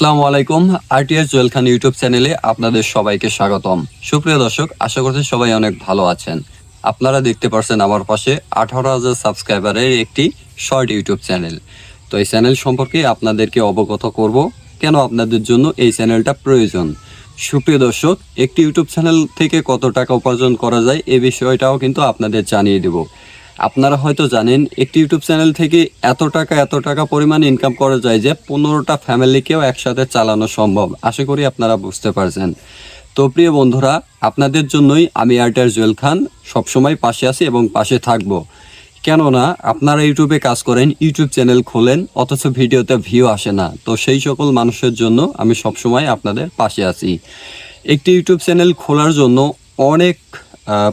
আসসালামু আলাইকুম। আরটিএস জুয়েল খান ইউটিউব চ্যানেলে আপনাদের সবাইকে স্বাগতম। সুপ্রিয় দর্শক, আশা করছি সবাই অনেক ভালো আছেন। আপনারা দেখতে পারছেন আমার পাশে আঠারো হাজার সাবস্ক্রাইবারের একটি শর্ট ইউটিউব চ্যানেল। তো এই চ্যানেল সম্পর্কে আপনাদেরকে অবগত করব, কেন আপনাদের জন্য এই চ্যানেলটা প্রয়োজন? সুপ্রিয় দর্শক, একটি ইউটিউব চ্যানেল থেকে কত টাকা উপার্জন করা যায় এই বিষয়টাও কিন্তু আপনাদের জানিয়ে দেব। আপনারা হয়তো জানেন, একটি ইউটিউব চ্যানেল থেকে এত টাকা এত টাকা পরিমাণ ইনকাম করা যায় যে পনেরোটা ফ্যামিলিকেও একসাথে চালানো সম্ভব। আশা করি আপনারা বুঝতে পারছেন। তো প্রিয় বন্ধুরা, আপনাদের জন্যই আমি আর্টার জুয়েল খান সবসময় পাশে আছি এবং পাশে থাকব। কেননা, আপনারা ইউটিউবে কাজ করেন, ইউটিউব চ্যানেল খোলেন, অথচ ভিডিওতে ভিউ আসে না। তো সেই সকল মানুষের জন্য আমি সবসময় আপনাদের পাশে আছি। একটি ইউটিউব চ্যানেল খোলার জন্য অনেক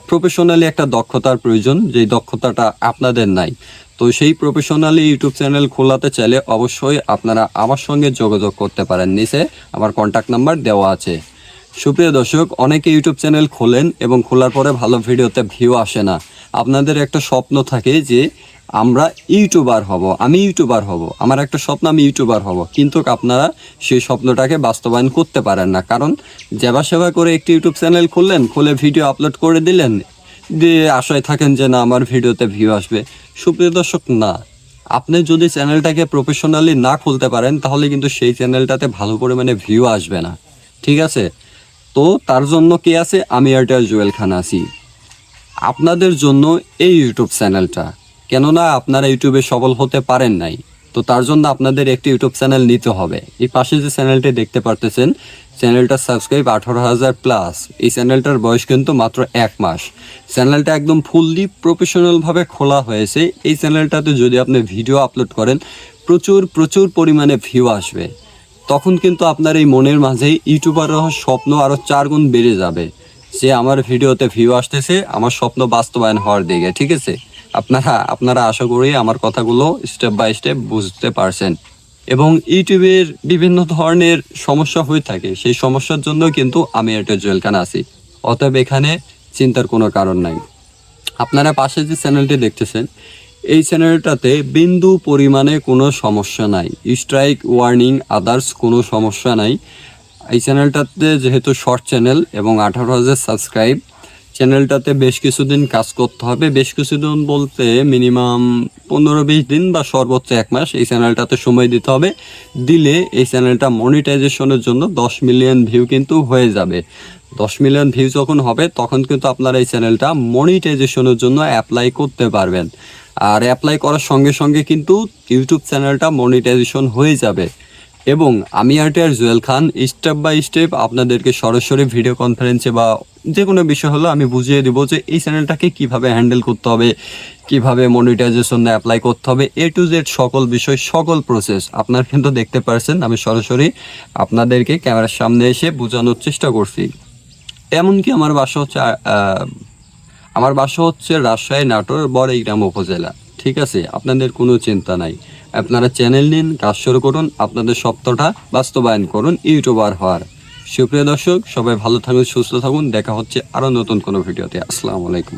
প্রফেশনালি একটা দক্ষতার প্রয়োজন, যেই দক্ষতাটা আপনাদের নাই। তো সেই প্রফেশনালি ইউটিউব চ্যানেল খোলাতে চাইলে অবশ্যই আপনারা আমার সঙ্গে যোগাযোগ করতে পারেন। নিচে আমার কন্ট্যাক্ট নাম্বার দেওয়া আছে। সুপ্রিয় দর্শক, অনেকে ইউটিউব চ্যানেল খোলেন এবং খোলার পরে ভালো ভিডিওতে ভিউ আসে না। আপনাদের একটা স্বপ্ন থাকে যে আমরা ইউটিউবার হব, আমি ইউটিউবার হব, আমার একটা স্বপ্ন, আমি ইউটিউবার হব। কিন্তু আপনারা সেই স্বপ্নটাকে বাস্তবায়ন করতে পারেন না। কারণ যেবা সেবা করে একটি ইউটিউব চ্যানেল খুললেন, খুলে ভিডিও আপলোড করে দিলেন, দিয়ে আশায় থাকেন যে না, আমার ভিডিওতে ভিউ আসবে। সুপ্রিয় দর্শক, না। আপনি যদি চ্যানেলটাকে প্রফেশনালি না খুলতে পারেন, তাহলে কিন্তু সেই চ্যানেলটাতে ভালো পরিমাণে ভিউ আসবে না। ঠিক আছে? তো তার জন্য কে আছে? আমি এয়ারটেল জুয়েল খান আছি। আপনাদের জন্য এই ইউটিউব চ্যানেলটা। কেননা আপনারা ইউটিউবে সফল হতে পারেন নাই। তো তার জন্য আপনাদের একটি ইউটিউব চ্যানেল নিতে হবে। এই পাশে যে চ্যানেলটি দেখতে পারতেছেন, চ্যানেলটা সাবস্ক্রাইব আঠারো হাজার প্লাস। এই চ্যানেলটার বয়স কিন্তু মাত্র এক মাস। চ্যানেলটা একদম ফুললি প্রফেশনালভাবে খোলা হয়েছে। এই চ্যানেলটাতে যদি আপনি ভিডিও আপলোড করেন, প্রচুর প্রচুর পরিমাণে ভিউ আসবে। তখন কিন্তু আপনার এই মনের মাঝে ইউটিউবার স্বপ্ন আরও চার গুণ বেড়ে যাবে। যে আমার ভিডিওতে ভিউ আসতেছে, আমার স্বপ্ন বাস্তবায়ন হওয়ার দিকে, ঠিক আছে? আপনারা আপনারা আশা করি আমার কথাগুলো স্টেপ বাই স্টেপ বুঝতে পারছেন। এবং ইউটিউবের বিভিন্ন ধরনের সমস্যা হয়ে থাকে, সেই সমস্যার জন্য কিন্তু আমি একটা জুয়েলখান আছি। অতএব এখানে চিন্তার কোনো কারণ নাই। আপনারা পাশে যে চ্যানেলটি দেখতেছেন, এই চ্যানেলটাতে বিন্দু পরিমাণে কোনো সমস্যা নাই। স্ট্রাইক ওয়ার্নিং আদার্স কোনো সমস্যা নাই। এই চ্যানেলটাতে যেহেতু শর্ট চ্যানেল এবং আঠারো হাজার সাবস্ক্রাইব, চ্যানেলটাতে বেশ কিছুদিন কাজ করতে হবে। বেশ কিছুদিন বলতে মিনিমাম পনেরো বিশ দিন বা সর্বোচ্চ এক মাস এই চ্যানেলটাতে সময় দিতে হবে। দিলে এই চ্যানেলটা মনিটাইজেশনের জন্য দশ মিলিয়ন ভিউ কিন্তু হয়ে যাবে। দশ মিলিয়ন ভিউ যখন হবে, তখন কিন্তু আপনারা এই চ্যানেলটা মনিটাইজেশনের জন্য অ্যাপ্লাই করতে পারবেন। আর অ্যাপ্লাই করার সঙ্গে সঙ্গে কিন্তু ইউটিউব চ্যানেলটা মনিটাইজেশন হয়ে যাবে। এবং আমি আর Jewel Khan step by step আপনাদেরকে সরাসরি ভিডিও কনফারেন্সে বা যে কোনো বিষয় হলো আমি বুঝিয়ে দেবো যে এই চ্যানেলটাকে কীভাবে হ্যান্ডেল করতে হবে, কীভাবে মনিটাইজেশন অ্যাপ্লাই করতে হবে এ টু জেড সকল বিষয়, সকল প্রসেস আপনার কিন্তু দেখতে পারছেন, আমি সরাসরি আপনাদেরকে ক্যামেরার সামনে এসে বোঝানোর চেষ্টা করছি। এমনকি আমার বাসা হচ্ছে আমার বাসা হচ্ছে রাজশাহী নাটোর বড়াইগ্রাম উপজেলা। ঠিক আছে? আপনাদের কোনো চিন্তা নাই। আপনারা চ্যানেল নিন, কাজ শুরু করুন, আপনাদের সপ্তাহটা বাস্তবায়ন করুন, ইউটিউবার হওয়ার। সুপ্রিয় দর্শক, সবাই ভালো থাকুন, সুস্থ থাকুন, দেখা হচ্ছে আরও নতুন কোনো ভিডিওতে। আসসালামু আলাইকুম।